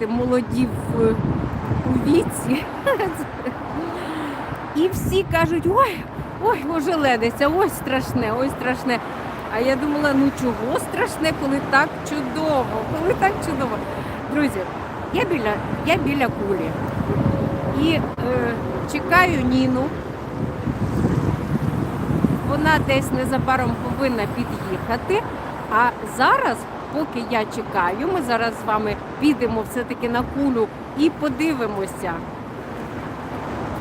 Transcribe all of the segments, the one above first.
молоді в, у віці. І всі кажуть, ой, ой, ожеледиться, ой, страшне, ой, страшне. А я думала, ну чого страшне, коли так чудово, коли так чудово. Друзі, я біля, я біля кулі. І е, чекаю Ніну. Вона десь незабаром повинна під'їхати. А зараз, поки я чекаю, ми зараз з вами підемо все-таки на кулю і подивимося.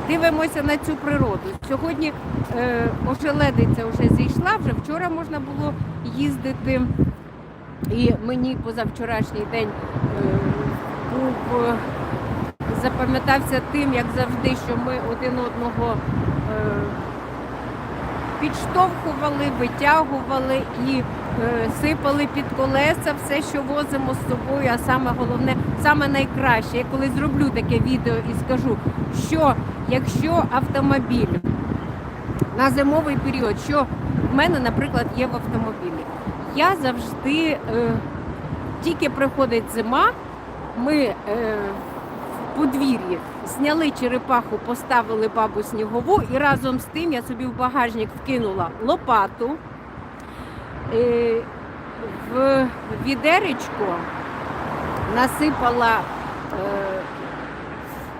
Дивимося на цю природу. Сьогодні е, ожеледиця вже зійшла, вже вчора можна було їздити. І мені позавчорашній день е, був е, запам'ятався тим, як завжди, що ми один одного е, підштовхували, витягували і е, сипали під колеса все, що возимо з собою. А саме головне, саме найкраще, я коли зроблю таке відео і скажу, що якщо автомобіль на зимовий період, що в мене, наприклад, є в автомобілі, я завжди, е, тільки приходить зима, ми е, подвір'ї зняли черепаху, поставили бабу снігову, і разом з тим я собі в багажник вкинула лопату. Е, в відеречко насипала е,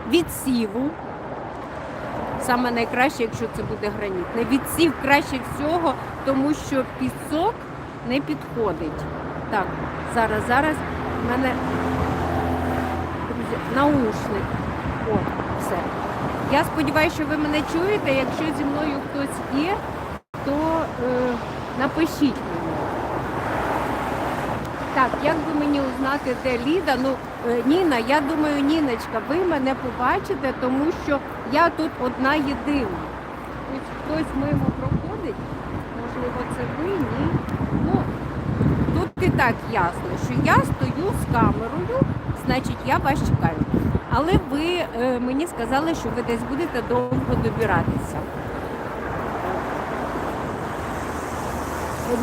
відсіву. Саме найкраще, якщо це буде гранітне. Відсів краще всього, тому що пісок не підходить. Так, зараз, зараз в мене наушник. О, все. Я сподіваюся, що ви мене чуєте. Якщо зі мною хтось є, то е, напишіть мені. Так, як би мені узнати, де Ліда? Ну, е, Ніна, я думаю, Ніночка, ви мене побачите, тому що я тут одна єдина. Ось хтось мимо проходить, можливо, це ви, ні. Ну, тут і так ясно, що я стою з камерою, значить я вас чекаю. Але ви е, мені сказали, що ви десь будете довго добиратися.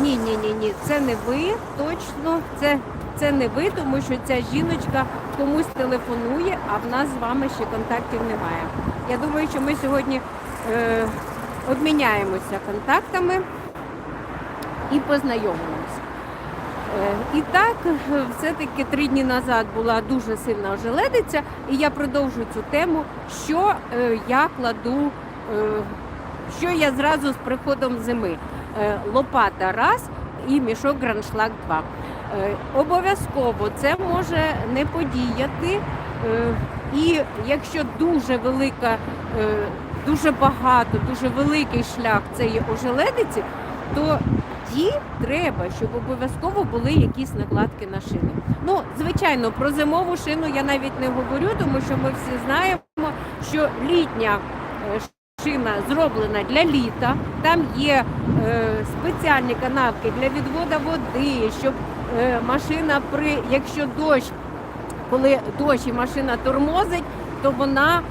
Ні, ні, ні, ні, це не ви точно, це, це не ви, тому що ця жіночка комусь телефонує, а в нас з вами ще контактів немає. Я думаю, що ми сьогодні е, обміняємося контактами і познайомимося. Е, І так, все-таки три дні назад була дуже сильна ожеледиця, і я продовжу цю тему, що е, я кладу, е, що я зразу з приходом зими. Лопата раз і мішок граншлаг два. Обов'язково це може не подіяти. І якщо дуже велика, дуже багато, дуже великий шлях цієї ожеледиці, то тоді треба, щоб обов'язково були якісь накладки на шини. Ну, звичайно, про зимову шину я навіть не говорю, тому що ми всі знаємо, що літня е, шина зроблена для літа. Там є е, спеціальні канавки для відводу води, щоб е, машина при якщо дощ, коли дощ і машина тормозить, то вона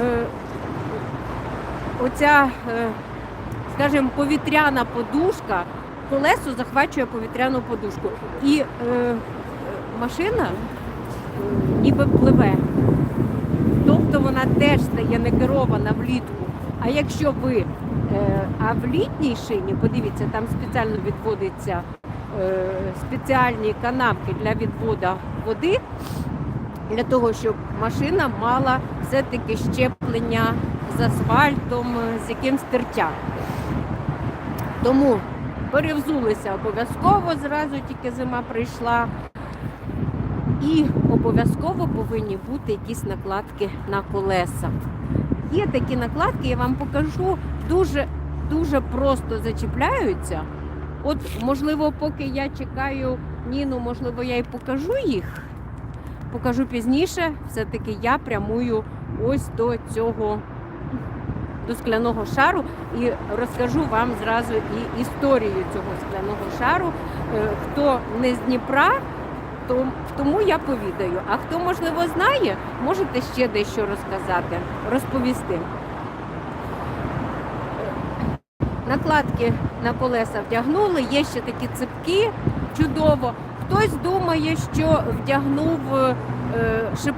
е, оця, е, скажімо, повітряна подушка, колесо захвачує повітряну подушку. І е, е, машина е, ніби пливе. Тобто вона теж стає не керована влітку. А якщо ви, е, а в літній шині, подивіться, там спеціально відводиться е, спеціальні канавки для відводу води, для того, щоб машина мала все-таки щеплення з асфальтом, з якимсь тертям. Тому перевзулися обов'язково, зразу тільки зима прийшла. І обов'язково повинні бути якісь накладки на колеса. Є такі накладки, я вам покажу, дуже дуже просто зачіпляються. От, можливо, поки я чекаю Ніну, можливо, я і покажу їх. Покажу пізніше. Все-таки я прямую ось до цього до скляного шару і розкажу вам зразу і історію цього скляного шару. Е, Хто не з Дніпра, то тому я повідаю. А хто можливо знає, можете ще дещо розказати, розповісти. Накладки на колеса вдягнули, є ще такі ципки, чудово. Хтось думає, що вдягнув е, шип